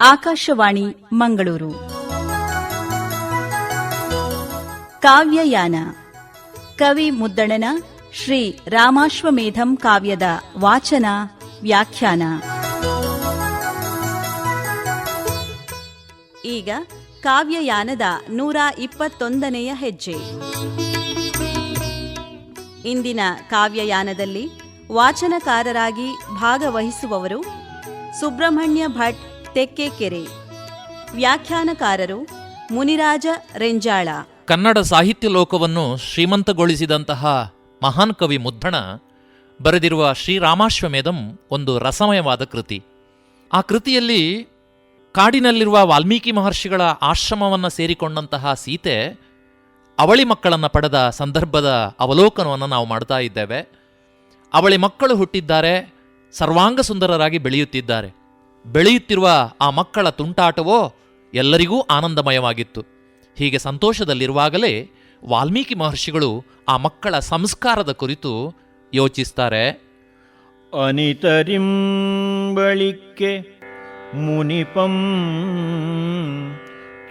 ಆಕಾಶವಾಣಿ, ಮಂಗಳೂರು. ಕಾವ್ಯಯಾನ. ಕವಿ ಮುದ್ದಣನ ಶ್ರೀ ರಾಮಾಶ್ವಮೇಧಂ ಕಾವ್ಯದ ವಾಚನ, ವ್ಯಾಖ್ಯಾನ. ಈಗ ಕಾವ್ಯಯಾನದ ನೂರ ಇಪ್ಪತ್ತೊಂದನೆಯ ಹೆಜ್ಜೆ. ಇಂದಿನ ಕಾವ್ಯಯಾನದಲ್ಲಿ ವಾಚನಕಾರರಾಗಿ ಭಾಗವಹಿಸುವವರು ಸುಬ್ರಹ್ಮಣ್ಯ ಭಟ್ ತೆಕ್ಕೆಕೆರೆ. ವ್ಯಾಖ್ಯಾನಕಾರರು ಮುನಿರಾಜ ರೆಂಜಾಳ. ಕನ್ನಡ ಸಾಹಿತ್ಯ ಲೋಕವನ್ನು ಶ್ರೀಮಂತಗೊಳಿಸಿದಂತಹ ಮಹಾನ್ ಕವಿ ಮುದ್ದಣ ಬರೆದಿರುವ ಶ್ರೀರಾಮಾಶ್ವಮೇಧಂ ಒಂದು ರಸಮಯವಾದ ಕೃತಿ. ಆ ಕೃತಿಯಲ್ಲಿ ಕಾಡಿನಲ್ಲಿರುವ ವಾಲ್ಮೀಕಿ ಮಹರ್ಷಿಗಳ ಆಶ್ರಮವನ್ನು ಸೇರಿಕೊಂಡಂತಹ ಸೀತೆ ಅವಳಿ ಮಕ್ಕಳನ್ನು ಪಡೆದ ಸಂದರ್ಭದ ಅವಲೋಕನವನ್ನು ನಾವು ಮಾಡ್ತಾ ಇದ್ದೇವೆ. ಅವಳಿ ಮಕ್ಕಳು ಹುಟ್ಟಿದ್ದಾರೆ ಸರ್ವಾಂಗ ಸುಂದರರಾಗಿ ಬೆಳೆಯುತ್ತಿದ್ದಾರೆ. ಬೆಳೆಯುತ್ತಿರುವ ಆ ಮಕ್ಕಳ ತುಂಟಾಟವೋ ಎಲ್ಲರಿಗೂ ಆನಂದಮಯವಾಗಿತ್ತು. ಹೀಗೆ ಸಂತೋಷದಲ್ಲಿರುವಾಗಲೇ ವಾಲ್ಮೀಕಿ ಮಹರ್ಷಿಗಳು ಆ ಮಕ್ಕಳ ಸಂಸ್ಕಾರದ ಕುರಿತು ಯೋಚಿಸ್ತಾರೆ. ಅನಿತರಿಂಬಳಿಕ್ಕೆ ಮುನಿಪಂ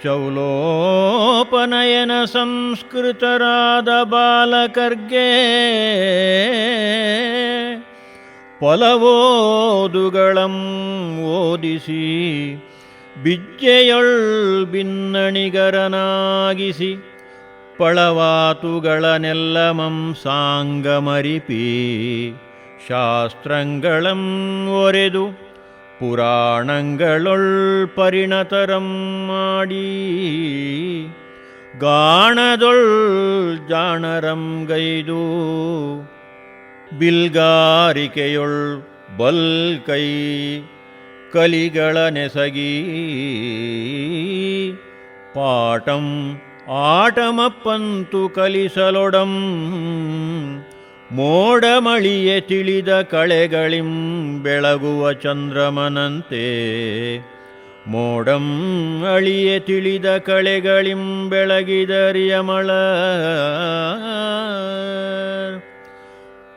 ಚೌಲೋಪನಯನ ಸಂಸ್ಕೃತರಾದ ಬಾಲಕರ್ಗೆ ಪಲವೋದುಗಳಂ ಓದಿಸಿ ಬಿಜ್ಜೆಯೊಳ್ ಬಿನ್ನಣಿಗರನಾಗಿಸಿ ಪಳವಾತುಗಳನೆಲ್ಲಮಂ ಸಾಂಗಮರಿಪಿ ಶಾಸ್ತ್ರಗಳಂ ಒರೆದು ಪುರಾಣಗಳೊಳ್ ಪರಿಣತರಂ ಮಾಡಿ ಗಾಣದೊಳ್ ಜಾಣರಂ ಗೈದು ಬಿಲ್ಗಾರಿಕೆಯೊಳ್ ಬಲ್ಕೈ ಕಲಿಗಳ ನೆಸಗಿ. ಪಾಟಂ ಆಟಮಪ್ಪಂತು ಕಲಿಸಲೊಡಂ. ಮೋಡಮಳಿಯ ತಿಳಿದ ಕಳೆಗಳಿಂ ಬೆಳಗುವ ಚಂದ್ರಮನಂತೆ. ಮೋಡಂ ಅಳಿಯ ತಿಳಿದ ಕಳೆಗಳಿಂ ಬೆಳಗಿದರಿಯಮಳ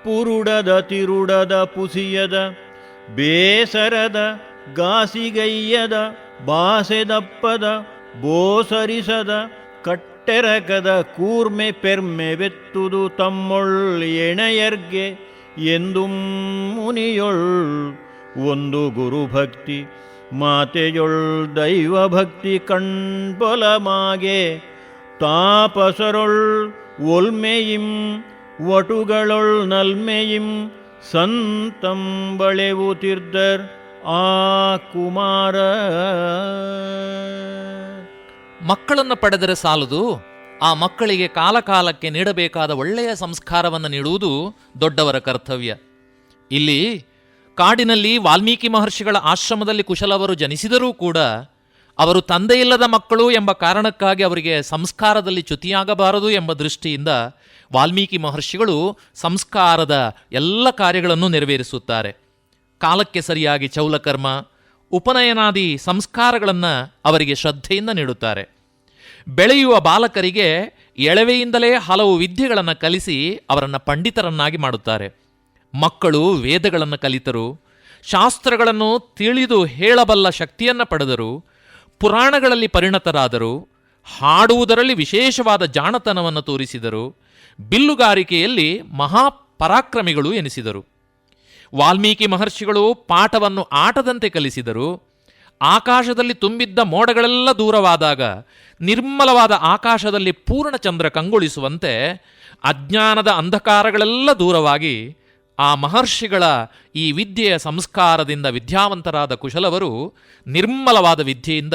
ಪುರುಡದ ತಿರುಡದ ಪುಸಿಯದ, ಬೇಸರದ ಗಾಸಿಗೈಯದ, ಬಾಸೆದಪ್ಪದ ಬೋಸರಿಸದ ಕಟ್ಟೆರಕದ ಕೂರ್ಮೆ ಪೆರ್ಮೆ ಬೆತ್ತುದು ತಮ್ಮೊಳ್ ಎಣೆಯರ್ಗೆ ಎಂದು ಮುನಿಯೊಳ್ ಒಂದು ಗುರುಭಕ್ತಿ, ಮಾತೆಯೊಳ್ ದೈವಭಕ್ತಿ ಕಣ್ಬಲಮಾಗೆ, ತಾಪಸರೊಳ್ ಒಲ್ಮೆಯಿಂ ವಟುಗಳೊಳ್ ನಲ್ಮೆಯಿಂ ಸಂತಂ ಬಳೆವುತಿರ್ದರ್ ಆ ಕುಮಾರ. ಮಕ್ಕಳನ್ನು ಪಡೆದರೆ ಸಾಲದು? ಆ ಮಕ್ಕಳಿಗೆ ಕಾಲಕಾಲಕ್ಕೆ ನೀಡಬೇಕಾದ ಒಳ್ಳೆಯ ಸಂಸ್ಕಾರವನ್ನು ನೀಡುವುದು ದೊಡ್ಡವರ ಕರ್ತವ್ಯ. ಇಲ್ಲಿ ಕಾಡಿನಲ್ಲಿ ವಾಲ್ಮೀಕಿ ಮಹರ್ಷಿಗಳ ಆಶ್ರಮದಲ್ಲಿ ಕುಶಲವರು ಜನಿಸಿದರೂ ಕೂಡ ಅವರು ತಂದೆಯಿಲ್ಲದ ಮಕ್ಕಳು ಎಂಬ ಕಾರಣಕ್ಕಾಗಿ ಅವರಿಗೆ ಸಂಸ್ಕಾರದಲ್ಲಿ ಚ್ಯುತಿಯಾಗಬಾರದು ಎಂಬ ದೃಷ್ಟಿಯಿಂದ ವಾಲ್ಮೀಕಿ ಮಹರ್ಷಿಗಳು ಸಂಸ್ಕಾರದ ಎಲ್ಲ ಕಾರ್ಯಗಳನ್ನು ನೆರವೇರಿಸುತ್ತಾರೆ. ಕಾಲಕ್ಕೆ ಸರಿಯಾಗಿ ಚೌಲಕರ್ಮ, ಉಪನಯನಾದಿ ಸಂಸ್ಕಾರಗಳನ್ನು ಅವರಿಗೆ ಶ್ರದ್ಧೆಯಿಂದ ನೀಡುತ್ತಾರೆ. ಬೆಳೆಯುವ ಬಾಲಕರಿಗೆ ಎಳವೆಯಿಂದಲೇ ಹಲವು ವಿದ್ಯೆಗಳನ್ನು ಕಲಿಸಿ ಅವರನ್ನು ಪಂಡಿತರನ್ನಾಗಿ ಮಾಡುತ್ತಾರೆ. ಮಕ್ಕಳು ವೇದಗಳನ್ನು ಕಲಿತರು, ಶಾಸ್ತ್ರಗಳನ್ನು ತಿಳಿದು ಹೇಳಬಲ್ಲ ಶಕ್ತಿಯನ್ನು ಪಡೆದರು ಪುರಾಣಗಳಲ್ಲಿ ಪರಿಣತರಾದರು, ಹಾಡುವುದರಲ್ಲಿ ವಿಶೇಷವಾದ ಜಾಣತನವನ್ನು ತೋರಿಸಿದರು, ಬಿಲ್ಲುಗಾರಿಕೆಯಲ್ಲಿ ಮಹಾಪರಾಕ್ರಮಿಗಳು ಎನಿಸಿದರು. ವಾಲ್ಮೀಕಿ ಮಹರ್ಷಿಗಳು ಪಾಠವನ್ನು ಆಟದಂತೆ ಕಲಿಸಿದರು. ಆಕಾಶದಲ್ಲಿ ತುಂಬಿದ್ದ ಮೋಡಗಳೆಲ್ಲ ದೂರವಾದಾಗ ನಿರ್ಮಲವಾದ ಆಕಾಶದಲ್ಲಿ ಪೂರ್ಣಚಂದ್ರ ಕಂಗೊಳಿಸುವಂತೆ ಅಜ್ಞಾನದ ಅಂಧಕಾರಗಳೆಲ್ಲ ದೂರವಾಗಿ ಆ ಮಹರ್ಷಿಗಳ ಈ ವಿದ್ಯೆಯ ಸಂಸ್ಕಾರದಿಂದ ವಿದ್ಯಾವಂತರಾದ ಕುಶಲವರು ನಿರ್ಮಲವಾದ ವಿದ್ಯೆಯಿಂದ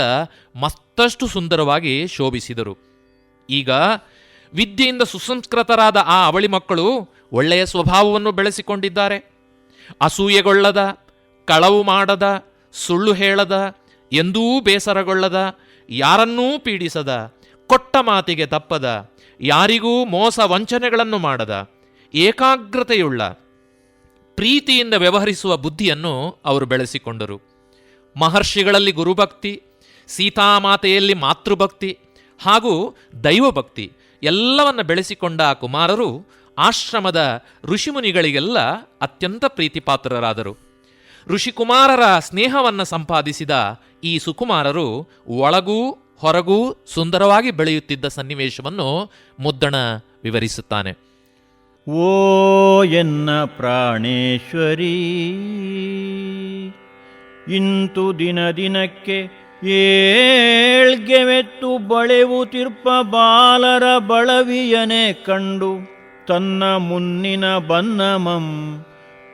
ಮತ್ತಷ್ಟು ಸುಂದರವಾಗಿ ಶೋಭಿಸಿದರು. ಈಗ ವಿದ್ಯೆಯಿಂದ ಸುಸಂಸ್ಕೃತರಾದ ಆ ಅವಳಿ ಮಕ್ಕಳು ಒಳ್ಳೆಯ ಸ್ವಭಾವವನ್ನು ಬೆಳೆಸಿಕೊಂಡಿದ್ದಾರೆ. ಅಸೂಯೆಗೊಳ್ಳದ, ಕಳವು ಮಾಡದ, ಸುಳ್ಳು ಹೇಳದ, ಎಂದೂ ಬೇಸರಗೊಳ್ಳದ, ಯಾರನ್ನೂ ಪೀಡಿಸದ, ಕೊಟ್ಟ ಮಾತಿಗೆ ತಪ್ಪದ, ಯಾರಿಗೂ ಮೋಸ ವಂಚನೆಗಳನ್ನು ಮಾಡದ, ಏಕಾಗ್ರತೆಯುಳ್ಳ ಪ್ರೀತಿಯಿಂದ ವ್ಯವಹರಿಸುವ ಬುದ್ಧಿಯನ್ನು ಅವರು ಬೆಳೆಸಿಕೊಂಡರು. ಮಹರ್ಷಿಗಳಲ್ಲಿ ಗುರುಭಕ್ತಿ, ಸೀತಾಮಾತೆಯಲ್ಲಿ ಮಾತೃಭಕ್ತಿ ಹಾಗೂ ದೈವಭಕ್ತಿ ಎಲ್ಲವನ್ನು ಬೆಳೆಸಿಕೊಂಡ ಕುಮಾರರು ಆಶ್ರಮದ ಋಷಿಮುನಿಗಳಿಗೆಲ್ಲ ಅತ್ಯಂತ ಪ್ರೀತಿಪಾತ್ರರಾದರು. ಋಷಿಕುಮಾರರ ಸ್ನೇಹವನ್ನು ಸಂಪಾದಿಸಿದ ಈ ಸುಕುಮಾರರು ಒಳಗೂ ಹೊರಗೂ ಸುಂದರವಾಗಿ ಬೆಳೆಯುತ್ತಿದ್ದ ಸನ್ನಿವೇಶವನ್ನು ಮುದ್ದಣ ವಿವರಿಸುತ್ತಾನೆ. ಓ ಎನ್ನ ಪ್ರಾಣೇಶ್ವರಿ, ಇಂತು ದಿನ ದಿನಕ್ಕೆ ಏಳ್ಗೆವೆತ್ತು ಬಳೆವು ತಿರ್ಪ ಬಾಲರ ಬಳವಿಯನೆ ಕಂಡು ತನ್ನ ಮುನ್ನಿನ ಬನ್ನಮಂ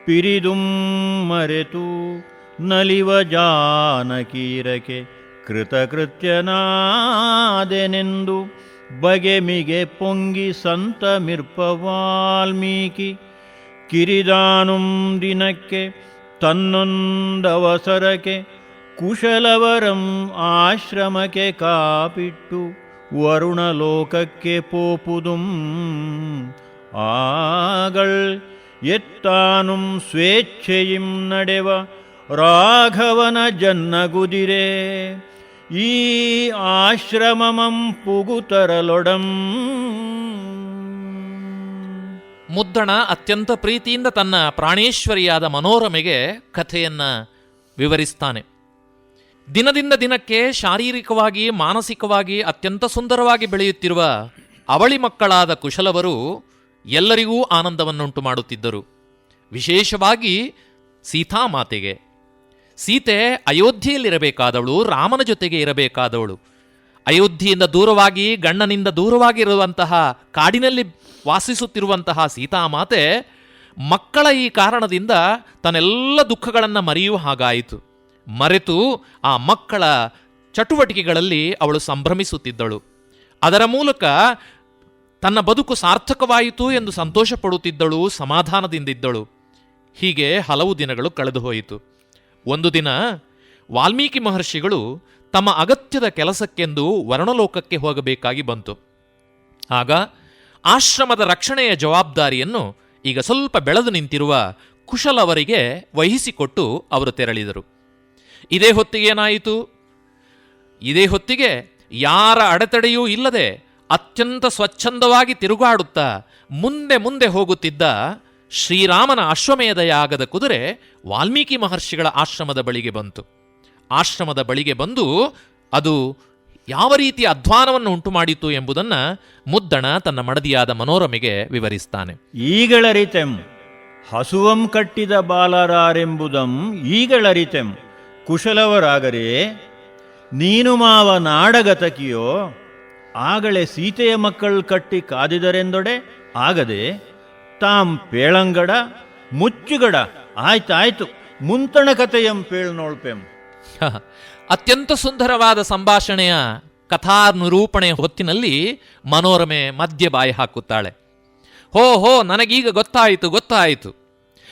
ಪಿರಿದುಂ ಮರೆತು ನಲಿವ ಜಾನಕೀರಕೆ ಕೃತಕೃತ್ಯನಾದೆನೆಂದು ಬಗೆಮಿಗೆ ಪೊಂಗಿ ಸಂತ ಮಿರ್ಪ ವಾಲ್ಮೀಕಿ ಕಿರಿದಾನುಂ ದಿನಕ್ಕೆ ತನ್ನೊಂದವಸರಕ್ಕೆ ಕುಶಲವರಂ ಆಶ್ರಮಕ್ಕೆ ಕಾಪಿಟ್ಟು ವರುಣ ಲೋಕಕ್ಕೆ ಪೋಪುದುಂ. ಆಗಳ್ ಎತ್ತಾನುಂ ಸ್ವೇಚ್ಛೆಯಿಂ ನಡೆವ ರಾಘವನ ಜನ್ನಗುದಿರೆ. ಈ ಆಶ್ರಮಮಂ ಪುಗುತರಲೊಡಂ. ಮುದ್ದಣ ಅತ್ಯಂತ ಪ್ರೀತಿಯಿಂದ ತನ್ನ ಪ್ರಾಣೇಶ್ವರಿಯಾದ ಮನೋರಮೆಗೆ ಕಥೆಯನ್ನ ವಿವರಿಸ್ತಾನೆ. ದಿನದಿಂದ ದಿನಕ್ಕೆ ಶಾರೀರಿಕವಾಗಿ, ಮಾನಸಿಕವಾಗಿ ಅತ್ಯಂತ ಸುಂದರವಾಗಿ ಬೆಳೆಯುತ್ತಿರುವ ಅವಳಿ ಮಕ್ಕಳಾದ ಕುಶಲವರು ಎಲ್ಲರಿಗೂ ಆನಂದವನ್ನುಂಟು ಮಾಡುತ್ತಿದ್ದರು. ವಿಶೇಷವಾಗಿ ಸೀತಾಮಾತೆಗೆ. ಸೀತೆ ಅಯೋಧ್ಯೆಯಲ್ಲಿರಬೇಕಾದವಳು, ರಾಮನ ಜೊತೆಗೆ ಇರಬೇಕಾದವಳು. ಅಯೋಧ್ಯೆಯಿಂದ ದೂರವಾಗಿ ಗಣ್ಣನಿಂದ ದೂರವಾಗಿರುವಂತಹ, ಕಾಡಿನಲ್ಲಿ ವಾಸಿಸುತ್ತಿರುವಂತಹ ಸೀತಾಮಾತೆ, ಮಕ್ಕಳ ಈ ಕಾರಣದಿಂದ ತನ್ನೆಲ್ಲ ದುಃಖಗಳನ್ನು ಮರೆಯುವ ಹಾಗಾಯಿತು. ಮರೆತು ಆ ಮಕ್ಕಳ ಚಟುವಟಿಕೆಗಳಲ್ಲಿ ಅವಳು ಸಂಭ್ರಮಿಸುತ್ತಿದ್ದಳು. ಅದರ ಮೂಲಕ ತನ್ನ ಬದುಕು ಸಾರ್ಥಕವಾಯಿತು ಎಂದು ಸಂತೋಷ ಪಡುತ್ತಿದ್ದಳು ಸಮಾಧಾನದಿಂದಿದ್ದಳು. ಹೀಗೆ ಹಲವು ದಿನಗಳು ಕಳೆದು ಹೋಯಿತು ಒಂದು ದಿನ ವಾಲ್ಮೀಕಿ ಮಹರ್ಷಿಗಳು ತಮ್ಮ ಅಗತ್ಯದ ಕೆಲಸಕ್ಕೆಂದು ವರ್ಣಲೋಕಕ್ಕೆ ಹೋಗಬೇಕಾಗಿ ಬಂತು. ಆಗ ಆಶ್ರಮದ ರಕ್ಷಣೆಯ ಜವಾಬ್ದಾರಿಯನ್ನು ಈಗ ಸ್ವಲ್ಪ ಬೆಳೆದು ನಿಂತಿರುವ ಕುಶಲವರಿಗೆ ವಹಿಸಿಕೊಟ್ಟು ಅವರು ತೆರಳಿದರು. ಇದೇ ಹೊತ್ತಿಗೆ ಏನಾಯಿತು? ಇದೇ ಹೊತ್ತಿಗೆ ಯಾರ ಅಡೆತಡೆಯೂ ಇಲ್ಲದೆ ಅತ್ಯಂತ ಸ್ವಚ್ಛಂದವಾಗಿ ತಿರುಗಾಡುತ್ತಾ ಮುಂದೆ ಮುಂದೆ ಹೋಗುತ್ತಿದ್ದ ಶ್ರೀರಾಮನ ಅಶ್ವಮೇಧ ಯಾಗದ ಕುದುರೆ ವಾಲ್ಮೀಕಿ ಮಹರ್ಷಿಗಳ ಆಶ್ರಮದ ಬಳಿಗೆ ಬಂತು. ಆಶ್ರಮದ ಬಳಿಗೆ ಬಂದು ಅದು ಯಾವ ರೀತಿಯ ಅಧ್ವಾನವನ್ನು ಉಂಟು ಮಾಡಿತು ಎಂಬುದನ್ನು ಮುದ್ದಣ ತನ್ನ ಮಡದಿಯಾದ ಮನೋರಮೆಗೆ ವಿವರಿಸ್ತಾನೆ. ಈಗಳರಿತೆಂ, ಹಸುವಂ ಕಟ್ಟಿದ ಬಾಲರಾರೆಂಬುದಂ ಈಗಳರಿತೆಂ, ಕುಶಲವರಾಗರೆ, ನೀನು ಮಾವ ನಾಡಗತಕಿಯೋ, ಆಗಲೇ ಸೀತೆಯ ಮಕ್ಕಳು ಕಟ್ಟಿ ಕಾದಿದರೆಂದೊಡೆ ಆಗದೆ ತಾಂ ಪೇಳಂಗಡ ಮುಚ್ಚುಗಡ. ಆಯ್ತು ಆಯ್ತು. ಮುಂತಣ ಕಥೆಯಂ ಪೇಳ್ ನೋಳ್ಪೆಂ ಹ, ಅತ್ಯಂತ ಸುಂದರವಾದ ಸಂಭಾಷಣೆಯ ಕಥಾ ನಿರೂಪಣೆಯ ಹೊತ್ತಿನಲ್ಲಿ ಮನೋರಮೆ ಮಧ್ಯ ಬಾಯಿ ಹಾಕುತ್ತಾಳೆ. ಹೋ ಹೋ ನನಗೀಗ ಗೊತ್ತಾಯಿತು ಗೊತ್ತಾಯಿತು.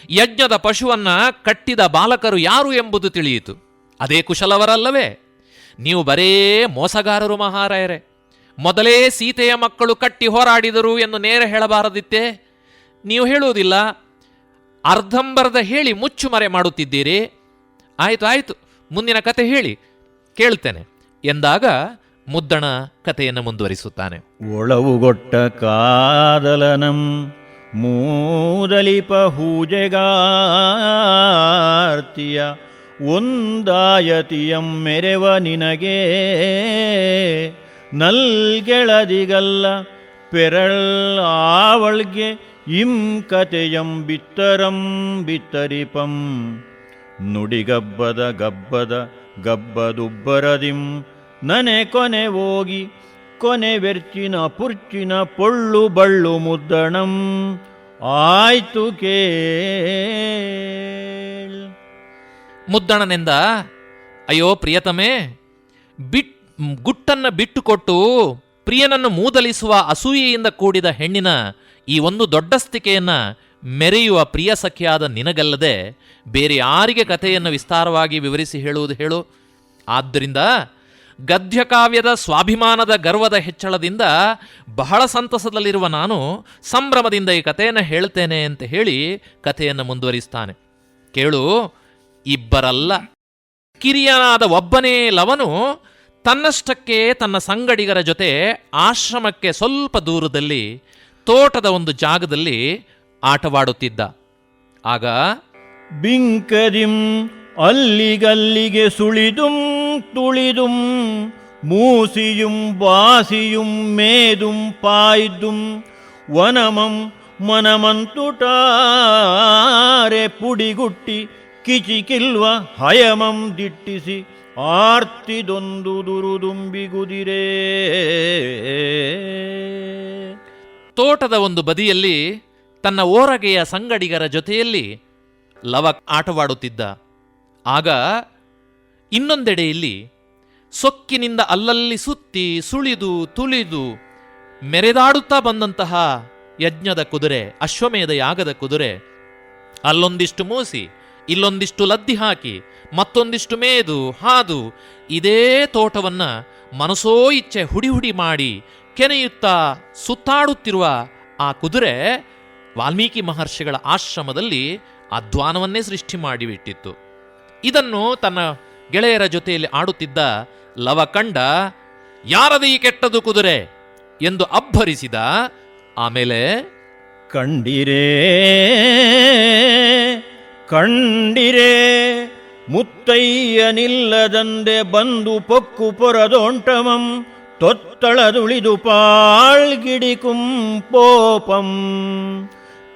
ಯಜ್ಞದ ಪಶುವನ್ನ ಕಟ್ಟಿದ ಬಾಲಕರು ಯಾರು ಎಂಬುದು ತಿಳಿಯಿತು. ಅದೇ ಕುಶಲವರಲ್ಲವೇ? ನೀವು ಬರೇ ಮೋಸಗಾರರು ಮಹಾರಾಯರೇ. ಮೊದಲೇ ಸೀತೆಯ ಮಕ್ಕಳು ಕಟ್ಟಿ ಹೋರಾಡಿದರು ಎಂದು ನೇರ ಹೇಳಬಾರದಿತ್ತೇ? ನೀವು ಹೇಳುವುದಿಲ್ಲ ಅರ್ಧಂಬರ್ಧ ಹೇಳಿ ಮುಚ್ಚು ಮರೆ ಮಾಡುತ್ತಿದ್ದೀರಿ. ಆಯಿತು ಆಯಿತು, ಮುಂದಿನ ಕತೆ ಹೇಳಿ, ಕೇಳ್ತೇನೆ. ಎಂದಾಗ ಮುದ್ದಣ ಕಥೆಯನ್ನು ಮುಂದುವರಿಸುತ್ತಾನೆ. ಒಳವುಗೊಟ್ಟ ಕಾದಲನಂ ಮೂದಲಿಪ ಹೂಜೆಗಾರ್ತಿಯ, ಒಂದಾಯತಿಯಂ ಮೆರೆವ ನಿನಗೆ. ನಲ್ಗೆಳದಿಗಲ್ಲ, ಪೆರಳ್ ಆವಳ್ಗೆ ಇಂ ಕತೆಯಂ ಬಿತ್ತರಂ ಬಿತ್ತರಿಪಂ. ನುಡಿಗಬ್ಬದ ಗಬ್ಬದ ಗಬ್ಬದುಬ್ಬರದಿಂ. ನನೆ ಕೊನೆ ಹೋಗಿ, ಕೊನೆ ವೆರ್ಚಿನ ಪುರ್ಚಿನ ಪೊಳ್ಳು ಬಳ್ಳು ಮುದ್ದಣಂ. ಆಯ್ತು ಕೇಳ್. ಮುದ್ದಣನೆಂದ, ಅಯ್ಯೋ ಪ್ರಿಯತಮೇ, ಬಿಟ್, ಗುಟ್ಟನ್ನು ಬಿಟ್ಟುಕೊಟ್ಟು ಪ್ರಿಯನನ್ನು ಮೂದಲಿಸುವ ಅಸೂಯೆಯಿಂದ ಕೂಡಿದ ಹೆಣ್ಣಿನ ಈ ಒಂದು ದೊಡ್ಡಸ್ತಿಕೆಯನ್ನ ಮೆರೆಯುವ ಪ್ರಿಯ ಸಖಿಯಾದ ನಿನಗಲ್ಲದೆ ಬೇರೆ ಯಾರಿಗೆ ಕಥೆಯನ್ನು ವಿಸ್ತಾರವಾಗಿ ವಿವರಿಸಿ ಹೇಳುವುದು ಹೇಳು. ಆದ್ದರಿಂದ ಗದ್ಯಕಾವ್ಯದ ಸ್ವಾಭಿಮಾನದ ಗರ್ವದ ಹೆಚ್ಚಳದಿಂದ ಬಹಳ ಸಂತಸದಲ್ಲಿರುವ ನಾನು ಸಂಭ್ರಮದಿಂದ ಈ ಕಥೆಯನ್ನು ಹೇಳ್ತೇನೆ ಅಂತ ಹೇಳಿ ಕಥೆಯನ್ನು ಮುಂದುವರಿಸ್ತಾನೆ. ಕೇಳು, ಇಬ್ಬರಲ್ಲ. ಕಿರಿಯನಾದ ಒಬ್ಬನೇ ಲವನು ತನ್ನಷ್ಟಕ್ಕೆ ತನ್ನ ಸಂಗಡಿಗರ ಜೊತೆ ಆಶ್ರಮಕ್ಕೆ ಸ್ವಲ್ಪ ದೂರದಲ್ಲಿ ತೋಟದ ಒಂದು ಜಾಗದಲ್ಲಿ ಆಟವಾಡುತ್ತಿದ್ದ. ಆಗ ಬಿಂಕರಿಂ ಅಲ್ಲಿಗಲ್ಲಿಗೆ ಸುಳಿದುಂ ತುಳಿದುಂ ಮೂಸಿಯುಂ ಬಾಸಿಯುಂ ಮೇದುಂ ಪಾಯ್ದುಂ ವನಮಂ ಮನಮಂತುಟಾರೆ ಪುಡಿಗುಟ್ಟಿ ಕಿಚಿಕಿಲ್ವ ಹಯಮಂ ದಿಟ್ಟಿಸಿ ಆರ್ತಿದೊಂದು ದುರುದುಂಬಿಗುದಿರೇ. ತೋಟದ ಒಂದು ಬದಿಯಲ್ಲಿ ತನ್ನ ಓರಗೆಯ ಸಂಗಡಿಗರ ಜೊತೆಯಲ್ಲಿ ಲವ ಆಟವಾಡುತ್ತಿದ್ದ. ಆಗ ಇನ್ನೊಂದೆಡೆಯಲ್ಲಿ ಸೊಕ್ಕಿನಿಂದ ಅಲ್ಲಲ್ಲಿ ಸುತ್ತಿ, ಸುಳಿದು, ತುಳಿದು ಮೆರೆದಾಡುತ್ತಾ ಬಂದಂತಹ ಯಜ್ಞದ ಕುದುರೆ ಅಶ್ವಮೇಧ ಯಾಗದ ಕುದುರೆ. ಅಲ್ಲೊಂದಿಷ್ಟು ಮೂಸಿ, ಇಲ್ಲೊಂದಿಷ್ಟು ಲದ್ದಿ ಹಾಕಿ, ಮತ್ತೊಂದಿಷ್ಟು ಮೇದು, ಹಾದು, ಇದೇ ತೋಟವನ್ನು ಮನಸೋ ಇಚ್ಛೆ ಹುಡಿ ಹುಡಿ ಮಾಡಿ ಕೆನೆಯುತ್ತಾ ಸುತ್ತಾಡುತ್ತಿರುವ ಆ ಕುದುರೆ ವಾಲ್ಮೀಕಿ ಮಹರ್ಷಿಗಳ ಆಶ್ರಮದಲ್ಲಿ ಅಧ್ವಾನವನ್ನೇ ಸೃಷ್ಟಿ ಮಾಡಿಬಿಟ್ಟಿತ್ತು. ಇದನ್ನು ತನ್ನ ಗೆಳೆಯರ ಜೊತೆಯಲ್ಲಿ ಆಡುತ್ತಿದ್ದ ಲವಕಂಡ, ಯಾರದು ಈ ಕೆಟ್ಟದು ಕುದುರೆ? ಎಂದು ಅಬ್ಬರಿಸಿದ, ಆಮೇಲೆ, ಕಂಡಿರೇ ಕಂಡಿರೇ, ಮುತ್ತಯ್ಯನಿಲ್ಲದಂದೆ ಬಂದು ಪೊಕ್ಕು ಪೊರದೊಂಟಮಂ ತೊತ್ತಳದುಳಿದು ಪಾಳ್ಗಿಡಿ ಕುಂಪೋಪಂ.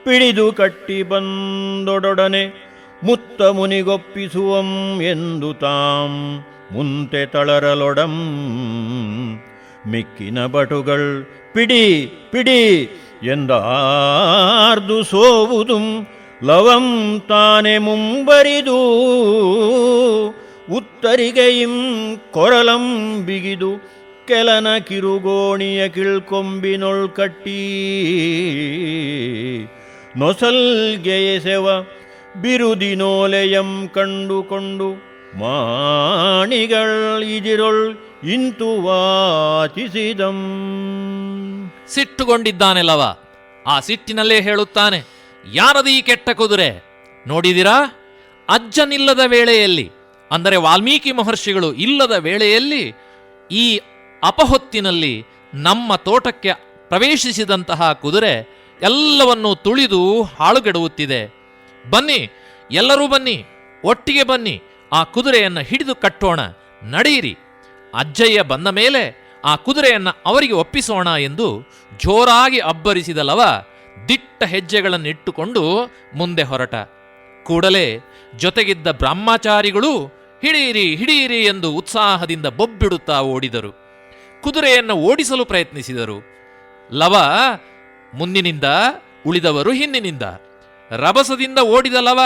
ಪಿಡಿದು ಕಟ್ಟಿ ಬಂದೊಡೊಡನೆ ಮುತ್ತ ಮುನಿಗೊಪ್ಪಿಸುವಂ ಎಂದು ತಾಂ ಮುಂತೆ ತಳರಲೊಡಂ. ಮಿಕ್ಕಿನ ಬಟುಗಳ್ ಪಿಡಿ ಪಿಡಿ ಎಂದಾರ್ದು ಸೋವುದುಂ, ಲವಂ ತಾನೆ ಮುಂಬರಿದು. ಉತ್ತರಿಗೆಯಿಂ ಕೊರಲಂ ಬಿಗಿದು ಕೆಲನ ಕಿರುಗೋಣಿಯ ಕಿಳ್ಕೊಂಬಿನೊಳ್ ಕಟ್ಟಿ. ಬಿರುದಿನೋಲೆಯಂ ಕಂಡುಕೊಂಡು ಮಾಣಿಗಳ್ ಇದಿರೊಳ್ ಇಂತು ವಾಚಿಸಿದಂ. ಸಿಟ್ಟುಗೊಂಡಿದ್ದಾನೆ ಲವ ಆ ಸಿಟ್ಟಿನಲ್ಲೇ ಹೇಳುತ್ತಾನೆ, ಯಾರದು ಈ ಕೆಟ್ಟ ಕುದುರೆ? ನೋಡಿದಿರಾ? ಅಜ್ಜನಿಲ್ಲದ ವೇಳೆಯಲ್ಲಿ, ಅಂದರೆ ವಾಲ್ಮೀಕಿ ಮಹರ್ಷಿಗಳು ಇಲ್ಲದ ವೇಳೆಯಲ್ಲಿ ಈ ಅಪಹೊತ್ತಿನಲ್ಲಿ ನಮ್ಮ ತೋಟಕ್ಕೆ ಪ್ರವೇಶಿಸಿದಂತಹ ಕುದುರೆ ಎಲ್ಲವನ್ನೂ ತುಳಿದು ಹಾಳುಗೆಡುವುತ್ತಿದೆ. ಬನ್ನಿ, ಎಲ್ಲರೂ ಬನ್ನಿ, ಒಟ್ಟಿಗೆ ಬನ್ನಿ, ಆ ಕುದುರೆಯನ್ನು ಹಿಡಿದು ಕಟ್ಟೋಣ, ನಡೆಯಿರಿ. ಅಜ್ಜಯ್ಯ ಬಂದ ಮೇಲೆ ಆ ಕುದುರೆಯನ್ನು ಅವರಿಗೆ ಒಪ್ಪಿಸೋಣ ಎಂದು ಜೋರಾಗಿ ಅಬ್ಬರಿಸಿದ ಲವ ದಿಟ್ಟ ಹೆಜ್ಜೆಗಳನ್ನಿಟ್ಟುಕೊಂಡು ಮುಂದೆ ಹೊರಟ. ಕೂಡಲೇ ಜೊತೆಗಿದ್ದ ಬ್ರಹ್ಮಚಾರಿಗಳು ಹಿಡಿಯಿರಿ ಹಿಡಿಯಿರಿ ಎಂದು ಉತ್ಸಾಹದಿಂದ ಬೊಬ್ಬಿಡುತ್ತಾ ಓಡಿದರು. ಕುದುರೆಯನ್ನು ಓಡಿಸಲು ಪ್ರಯತ್ನಿಸಿದರು. ಲವ, ಮುಂದಿನಿಂದ ಉಳಿದವರು ಹಿಂದಿನಿಂದ. ರಭಸದಿಂದ ಓಡಿದ ಲವ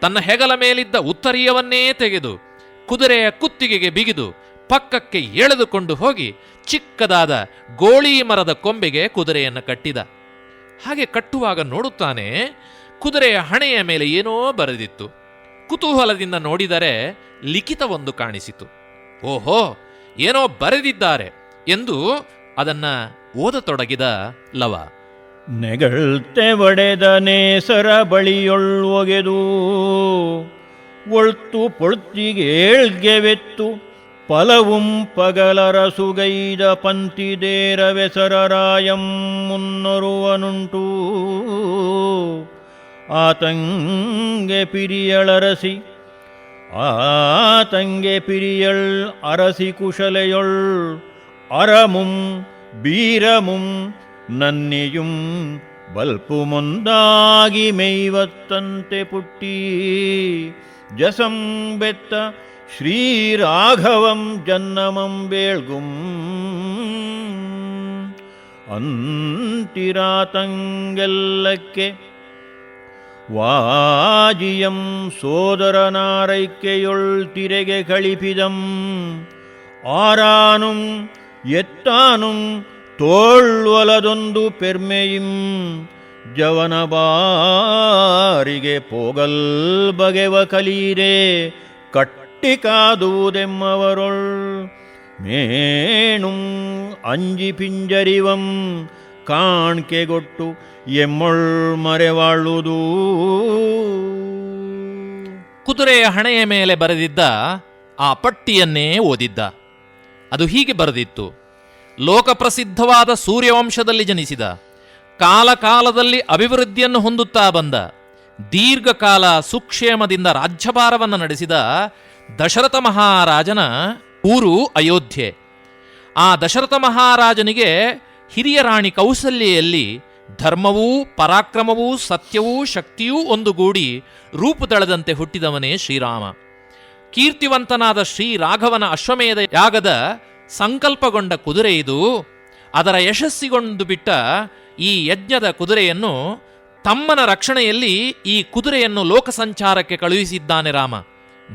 ತನ್ನ ಹೆಗಲ ಮೇಲಿದ್ದ ಉತ್ತರೀಯವನ್ನೇ ತೆಗೆದು ಕುದುರೆಯ ಕುತ್ತಿಗೆಗೆ ಬಿಗಿದು ಪಕ್ಕಕ್ಕೆ ಎಳೆದುಕೊಂಡು ಹೋಗಿ ಚಿಕ್ಕದಾದ ಗೋಳಿ ಮರದ ಕೊಂಬೆಗೆ ಕುದುರೆಯನ್ನು ಕಟ್ಟಿದ. ಹಾಗೆ ಕಟ್ಟುವಾಗ ನೋಡುತ್ತಾನೆ ಕುದುರೆಯ ಹಣೆಯ ಮೇಲೆ ಏನೋ ಬರೆದಿತ್ತು. ಕುತೂಹಲದಿಂದ ನೋಡಿದರೆ ಲಿಖಿತವೊಂದು ಕಾಣಿಸಿತು. ಓಹೋ, ಏನೋ ಬರೆದಿದ್ದಾರೆ. ಎಂದು ಅದನ್ನ ಓದತೊಡಗಿದ ಲವ. ನೆಗಳ್ತೆ ಒಡೆದ ನೇಸರ ಬಳಿಯೊಳ್ಳೊಗೆದು ಒಳ್ತು ಪೊಳ್ತಿಗೇಳ್ಗೆವೆತ್ತು ಪಲವುಂ ಪಗಲರ ಸುಗೈದ ಪಂತಿದೇರವೆಸರರಾಯಂ ಮುನ್ನೊರುವನುಂಟು. ಆತಂಗೆ ಪಿರಿಯಳರಸಿ ಆತಂಗೆ ಪಿರಿಯಳ್ ಅರಸಿ ಕುಶಲೆಯೊಳ್ ಅರಮುಂ, ಬೀರಮುಂ, ನನ್ನಿಯುಂ ಬಲ್ಪು ಮುಂದಾಗಿ ಮೇಯ್ವತ್ತಂತೆ ಪುಟ್ಟಿ. ಜಸಂ ಬೆತ್ತ ಶ್ರೀರಾಘವಂ ಜನ್ನಮಂ ಬೇಳ್ಗುಂ. ಅಂತಿರಾತಂಗೆಲ್ಲಕ್ಕೆ ವಾಜಿಯಂ ಸೋದರನಾರೈಕೆಯೊಳ್ ತಿರೆಗೆ ಕಳಿಪಿದಂ. ಎತ್ತಾನುಂ ತೋಳ್ವಲದೊಂದು ಪೆರ್ಮೆಯಿಂ. ಜವನಬಾರಿಗೆ ಪೋಗಲ್ ಬಗೆವ ಕಲೀರೆ, ಕಟ್ಟಿ ಕಾದುವುದೆಮ್ಮವರೊಳ್ ಮೇಣುಂ ಅಂಜಿ ಪಿಂಜರಿವಂ ಕಾಣ್ಕೆಗೊಟ್ಟು ಎಮ್ಮೊಳ್ ಮರೆವಾಳುವುದು ಕುದುರೆಯ ಹಣೆಯ ಮೇಲೆ ಬರೆದಿದ್ದ ಆ ಪಟ್ಟಿಯನ್ನೇ ಓದಿದ್ದ. ಅದು ಹೀಗೆ ಬರೆದಿತ್ತು. ಲೋಕಪ್ರಸಿದ್ಧವಾದ ಸೂರ್ಯವಂಶದಲ್ಲಿ ಜನಿಸಿದ, ಕಾಲಕಾಲದಲ್ಲಿ ಅಭಿವೃದ್ಧಿಯನ್ನು ಹೊಂದುತ್ತಾ ಬಂದ, ದೀರ್ಘಕಾಲ ಸುಕ್ಷೇಮದಿಂದ ರಾಜ್ಯಭಾರವನ್ನು ನಡೆಸಿದ ದಶರಥ ಮಹಾರಾಜನ ಊರು ಅಯೋಧ್ಯೆ. ಆ ದಶರಥ ಮಹಾರಾಜನಿಗೆ ಹಿರಿಯ ರಾಣಿ ಕೌಸಲ್ಯೆಯಲ್ಲಿ ಧರ್ಮವೂ, ಪರಾಕ್ರಮವೂ, ಸತ್ಯವೂ, ಶಕ್ತಿಯೂ ಒಂದುಗೂಡಿ ರೂಪುದಳದಂತೆ ಹುಟ್ಟಿದವನೇ ಶ್ರೀರಾಮ. ಕೀರ್ತಿವಂತನಾದ ಶ್ರೀ ರಾಘವನ ಅಶ್ವಮೇಧ ಯಾಗದ ಸಂಕಲ್ಪಗೊಂಡ ಕುದುರೆ ಇದು. ಅದರ ಯಶಸ್ಸಿಗೊಂಡು ಬಿಟ್ಟ ಈ ಯಜ್ಞದ ಕುದುರೆಯನ್ನು ತಮ್ಮನ ರಕ್ಷಣೆಯಲ್ಲಿ ಈ ಕುದುರೆಯನ್ನು ಲೋಕಸಂಚಾರಕ್ಕೆ ಕಳುಹಿಸಿದ್ದಾನೆ ರಾಮ.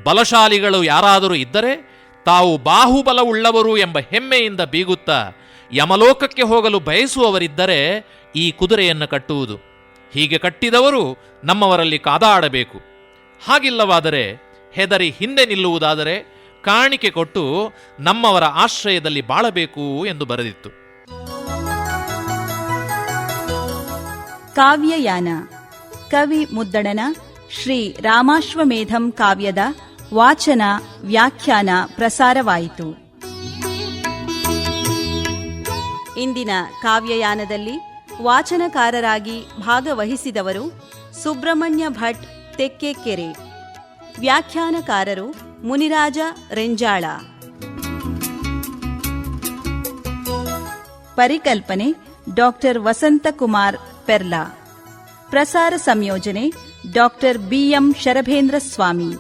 ಬಲಶಾಲಿಗಳು ಯಾರಾದರೂ ಇದ್ದರೆ ತಾವು ಬಾಹುಬಲವುಳ್ಳವರು ಎಂಬ ಹೆಮ್ಮೆಯಿಂದ ಬೀಗುತ್ತಾ ಯಮಲೋಕಕ್ಕೆ ಹೋಗಲು ಬಯಸುವವರಿದ್ದರೆ ಈ ಕುದುರೆಯನ್ನು ಕಟ್ಟುವುದು. ಹೀಗೆ ಕಟ್ಟಿದವರು ನಮ್ಮವರಲ್ಲಿ ಕಾದಾಡಬೇಕು. ಹಾಗಿಲ್ಲವಾದರೆ ಹೆದರಿ ಹಿಂದೆ ನಿಲ್ಲುವುದಾದರೆ ಕಾಣಿಕೆ ಕೊಟ್ಟು ನಮ್ಮವರ ಆಶ್ರಯದಲ್ಲಿ ಬಾಳಬೇಕು ಎಂದು ಬರೆದಿತ್ತು. ಕಾವ್ಯಯಾನ. ಕವಿ ಮುದ್ದಣನ ಶ್ರೀ ರಾಮಾಶ್ವಮೇಧಂ ಕಾವ್ಯದ ವಾಚನ ವ್ಯಾಖ್ಯಾನ ಪ್ರಸಾರವಾಯಿತು. ಇಂದಿನ ಕಾವ್ಯಯಾನದಲ್ಲಿ ವಾಚನಕಾರರಾಗಿ ಭಾಗವಹಿಸಿದವರು ಸುಬ್ರಹ್ಮಣ್ಯ ಭಟ್ ತೆಕ್ಕೆಕೆರೆ ವ್ಯಾಖ್ಯಾನಕಾರರು ಮುನಿರಾಜ ರೆಂಜಾಳ ಪರಿಕಲ್ಪನೆ ಡಾಕ್ಟರ್ ವಸಂತಕುಮಾರ್ ಪೆರ್ಲಾ ಪ್ರಸಾರ ಸಂಯೋಜನೆ ಡಾಕ್ಟರ್ ಬಿಎಂ ಶರಭೇಂದ್ರ ಸ್ವಾಮಿ